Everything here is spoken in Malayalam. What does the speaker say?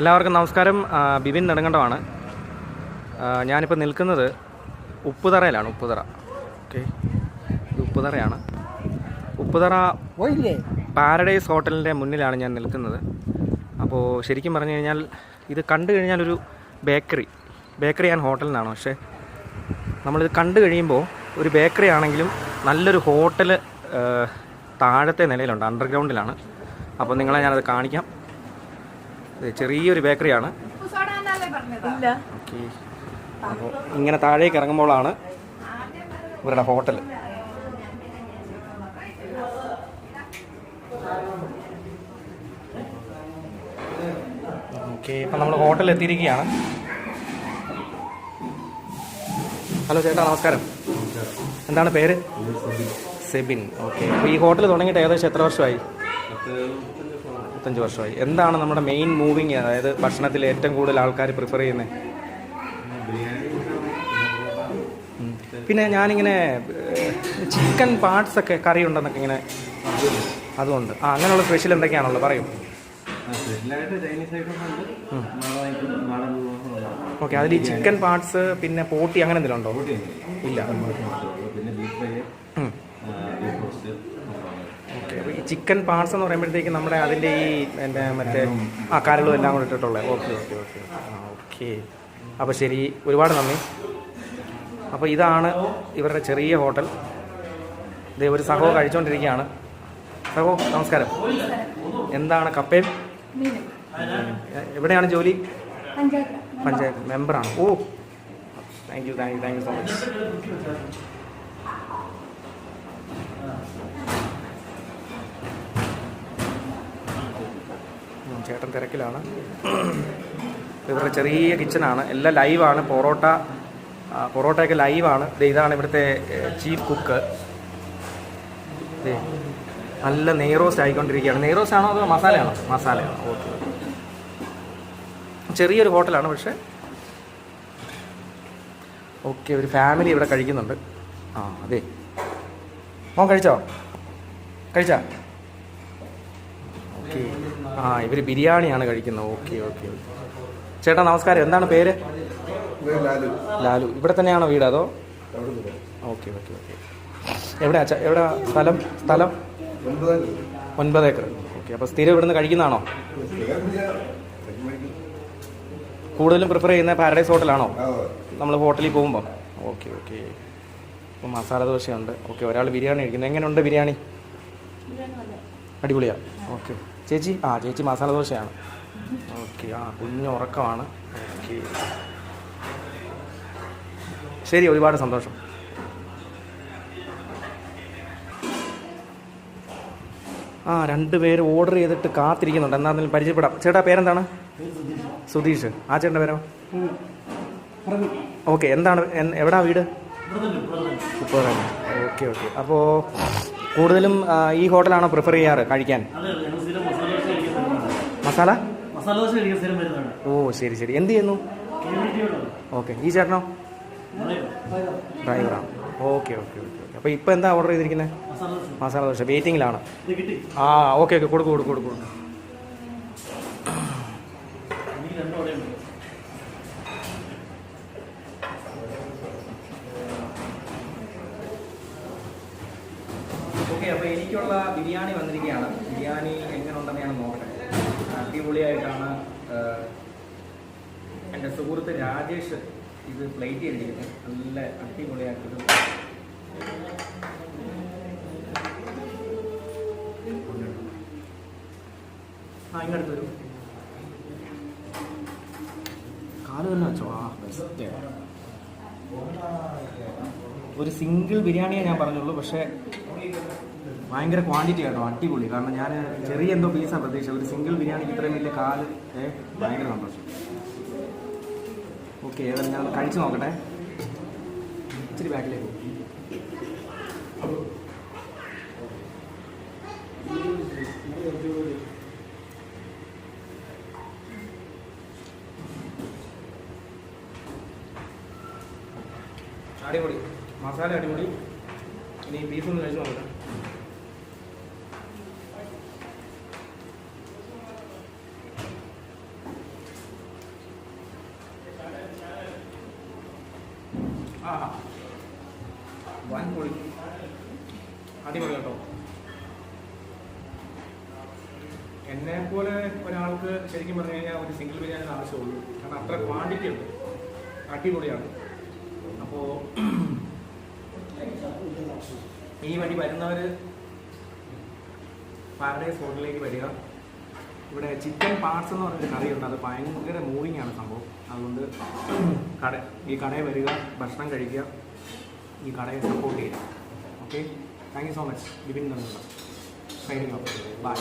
എല്ലാവർക്കും നമസ്കാരം. ബിബിൻ നെടുങ്കണ്ടമാണ് ഞാനിപ്പോൾ നിൽക്കുന്നത് ഉപ്പുതറയിലാണ് ഉപ്പുതറ. ഓക്കെ. ഇത് ഉപ്പുതറയാണ്. ഉപ്പുതറ പാരഡൈസ് ഹോട്ടലിന്റെ മുന്നിലാണ് ഞാൻ നിൽക്കുന്നത്. അപ്പോൾ ശരിക്കും പറഞ്ഞു കഴിഞ്ഞാൽ ഇത് കണ്ടു കഴിഞ്ഞാൽ ഒരു ബേക്കറി ബേക്കറി ആൻഡ് ഹോട്ടൽ എന്നാണ്. പക്ഷേ നമ്മളിത് കണ്ടു കഴിയുമ്പോൾ ഒരു ബേക്കറി ആണെങ്കിലും നല്ലൊരു ഹോട്ടൽ താഴത്തെ നിലയിലുണ്ട് അണ്ടർഗ്രൗണ്ടിലാണ്. അപ്പോൾ നിങ്ങളെ ഞാനത് കാണിക്കാം. ചെറിയൊരു ബേക്കറിയാണ്. ഓക്കെ. അപ്പോൾ ഇങ്ങനെ താഴേക്ക് ഇറങ്ങുമ്പോഴാണ് ഇവരുടെ ഹോട്ടൽ ഓക്കെ ഇപ്പം നമ്മൾ ഹോട്ടലിൽ എത്തിയിരിക്കുകയാണ്. ഹലോ ചേട്ടാ നമസ്കാരം. എന്താണ് പേര്? സെബിൻ. ഓക്കെ. അപ്പോൾ ഈ ഹോട്ടൽ തുടങ്ങിയിട്ട് ഏകദേശം എത്ര വർഷമായി? മുപ്പത്തഞ്ച് വർഷമായി. എന്താണ് നമ്മുടെ മെയിൻ മൂവിങ് അതായത് ഭക്ഷണത്തിൽ ഏറ്റവും കൂടുതൽ ആൾക്കാർ പ്രിഫർ ചെയ്യുന്നത് പിന്നെ ഞാനിങ്ങനെ ചിക്കൻ പാർട്സ് ഒക്കെ കറി ഉണ്ടെന്നൊക്കെ ഇങ്ങനെ അതുകൊണ്ട് ആ അങ്ങനെയുള്ള സ്പെഷ്യൽ എന്തൊക്കെയാണുള്ളത്? പറയും. ഓക്കെ അതിൽ ഈ ചിക്കൻ പാർട്സ് പിന്നെ പോട്ടി അങ്ങനെ എന്തെങ്കിലും ഉണ്ടോ? ഇല്ല പിന്നെ ബീഫ് ഫ്രൈ ഉം. ബീഫ് റോസ്റ്റ് ഓക്കെ അപ്പോൾ ഈ ചിക്കൻ പാർട്സ് എന്ന് പറയുമ്പോഴത്തേക്ക് നമ്മുടെ അതിന്റെ ഈ എന്റെ മറ്റേ ആ കരളും എല്ലാം കൂടെ ഇട്ടിട്ടുള്ളത് ഓക്കെ ഓക്കെ ഓക്കെ. ഓക്കെ. അപ്പോൾ ശരി ഒരുപാട് നന്ദി. അപ്പോൾ ഇതാണ് ഇവരുടെ ചെറിയ ഹോട്ടൽ. ഇതേ ഒരു സഹോ കഴിച്ചുകൊണ്ടിരിക്കുകയാണ് സഹോ നമസ്കാരം. എന്താണ് കപ്പയും? എവിടെയാണ് ജോലി? പഞ്ചായത്ത് മെമ്പറാണ്. ഓ thank you thank you thank you so much ചേട്ടൻ തിരക്കിലാണ്. ഇവരുടെ ചെറിയ കിച്ചണാണ് എല്ലാം ലൈവാണ് പൊറോട്ട പൊറോട്ടയൊക്കെ ലൈവാണ് ഇതാണ് ഇവിടുത്തെ ചീഫ് കുക്ക് നല്ല നെയ്റോസ്റ്റ് ആയിക്കൊണ്ടിരിക്കുകയാണ്. നെയ്റോസ്റ്റ് ആണോ അതോ മസാലയാണോ? മസാലയാണോ. ഓക്കെ ചെറിയൊരു ഹോട്ടലാണ് പക്ഷേ. ഓക്കെ ഒരു ഫാമിലി ഇവിടെ കഴിക്കുന്നുണ്ട്. ആ അതെ. മോൻ കഴിച്ചോ? കഴിച്ചാ? ഓക്കെ. ആ ഇവർ ബിരിയാണിയാണ് കഴിക്കുന്നത്. Okay okay. ചേട്ടാ നമസ്കാരം. എന്താണ് പേര്? ലാലു. ഇവിടെ തന്നെയാണോ വീട് അതോ? Okay okay okay. എവിടെ അച്ഛാ എവിടെ സ്ഥലം? സ്ഥലം? ഒൻപത് ഏക്കർ ഓക്കെ അപ്പോൾ സ്ഥിരം ഇവിടുന്ന് കഴിക്കുന്നതാണോ? കൂടുതലും പ്രിഫർ ചെയ്യുന്ന പാരഡൈസ് ഹോട്ടലാണോ? നമ്മൾ ഹോട്ടലിൽ പോകുമ്പോൾ ഓക്കെ ഓക്കെ. ഇപ്പം മസാല ദോശയുണ്ട്. ഓക്കെ ഒരാൾ ബിരിയാണി കഴിക്കുന്നത് എങ്ങനെയുണ്ട് ബിരിയാണി? അടിപൊളിയാണ് ഓക്കെ. ചേച്ചി? ആ ചേച്ചി മസാല ദോശയാണ്. ഓക്കെ ആ കുഞ്ഞു ഉറക്കമാണ്. ഓക്കെ. ശരി ഒരുപാട് സന്തോഷം. ആ രണ്ട് പേര് ഓർഡർ ചെയ്തിട്ട് കാത്തിരിക്കുന്നുണ്ട്. എന്നാലും പരിചയപ്പെടാം. ചേട്ടാ പേരെന്താണ്? സുധീഷ്. ആ ചേട്ടന്റെ പേരോ? ഓക്കെ എന്താണ് എവിടാ വീട്? ഇപ്പോൾ ഓക്കെ ഓക്കെ. അപ്പോൾ കൂടുതലും ഈ ഹോട്ടലാണോ പ്രിഫർ ചെയ്യാറ് കഴിക്കാൻ? മസാല? ഓ ശരി ശരി. എന്ത് ചെയ്യുന്നു? ഓക്കെ. ഈ ചേട്ടനോ? ഡ്രൈവറാണ് ഓക്കെ ഓക്കെ ഓക്കെ ഓക്കെ. അപ്പോൾ ഇപ്പോൾ എന്താ ഓർഡർ ചെയ്തിരിക്കുന്നത് മസാല ദോശ. വെയിറ്റിംഗിലാണ് വെയിറ്റിങ്ങിലാണ് ആ ഓക്കെ ഓക്കെ. കൊടുക്കും കൊടുക്കും കൊടുക്കും ഓക്കെ അപ്പോൾ എനിക്കുള്ള ബിരിയാണി വന്നിരിക്കുകയാണ്. ബിരിയാണി എങ്ങനെ ഉണ്ടെന്നാണ് ഞാൻ നോക്കട്ടെ. അടിപൊളിയായിട്ടാണ് എന്റെ സുഹൃത്ത് രാജേഷ് ഇത് പ്ലേറ്റ് ചെയ്തിരിക്കുന്നത്. നല്ല അടിപൊളിയായിട്ടൊരു ആ ഇങ്ങോട്ട് വരൂ. തന്നെ വെച്ചോ. ആ ബെസ്റ്റ് ഒരു സിംഗിൾ ബിരിയാണിയെ ഞാൻ പറഞ്ഞുള്ളൂ പക്ഷേ ഭയങ്കര ക്വാണ്ടിറ്റി കേട്ടോ അടിപൊളി. കാരണം ഞാൻ ചെറിയ എന്തോ പീസാണ് പ്രതീക്ഷ ഒരു സിംഗിൾ ബിരിയാണിക്ക് ഇത്രയും വലിയ കാൽ ഭയങ്കര സന്തോഷം. ഓക്കെ ഏതായാലും ഞാൻ കഴിച്ചു നോക്കട്ടെ. ഇച്ചിരി ബാക്കിലേക്ക് അടിപൊളി. മസാല അടിപൊളി. ഇനി ബീഫൊന്നും കഴിച്ചു നോക്കാം കേട്ടോ. എന്നെ പോലെ ഒരാൾക്ക് ശരിക്കും പറഞ്ഞു കഴിഞ്ഞാൽ ഒരു സിംഗിൾ ബിരിയാണി ആവശ്യമുള്ളൂ. കാരണം അത്ര ക്വാണ്ടിറ്റി ഉണ്ട്. അടിപൊളിയാണ്. അപ്പോൾ ഈ വഴി വരുന്നവർ പാരഡൈസ് ഹോട്ടലിലേക്ക് വരിക. ഇവിടെ ചിക്കൻ പാർട്സ് എന്ന് പറഞ്ഞൊരു കറിയുണ്ട്. അത് ഭയങ്കര മൂവിങ് ആണ് സംഭവം. അതുകൊണ്ട് കട ഈ കടയിൽ വരിക ഭക്ഷണം കഴിക്കുക ഈ കടയെ സപ്പോർട്ട് ചെയ്യുക. Okay thank you so much Bipin signing off bye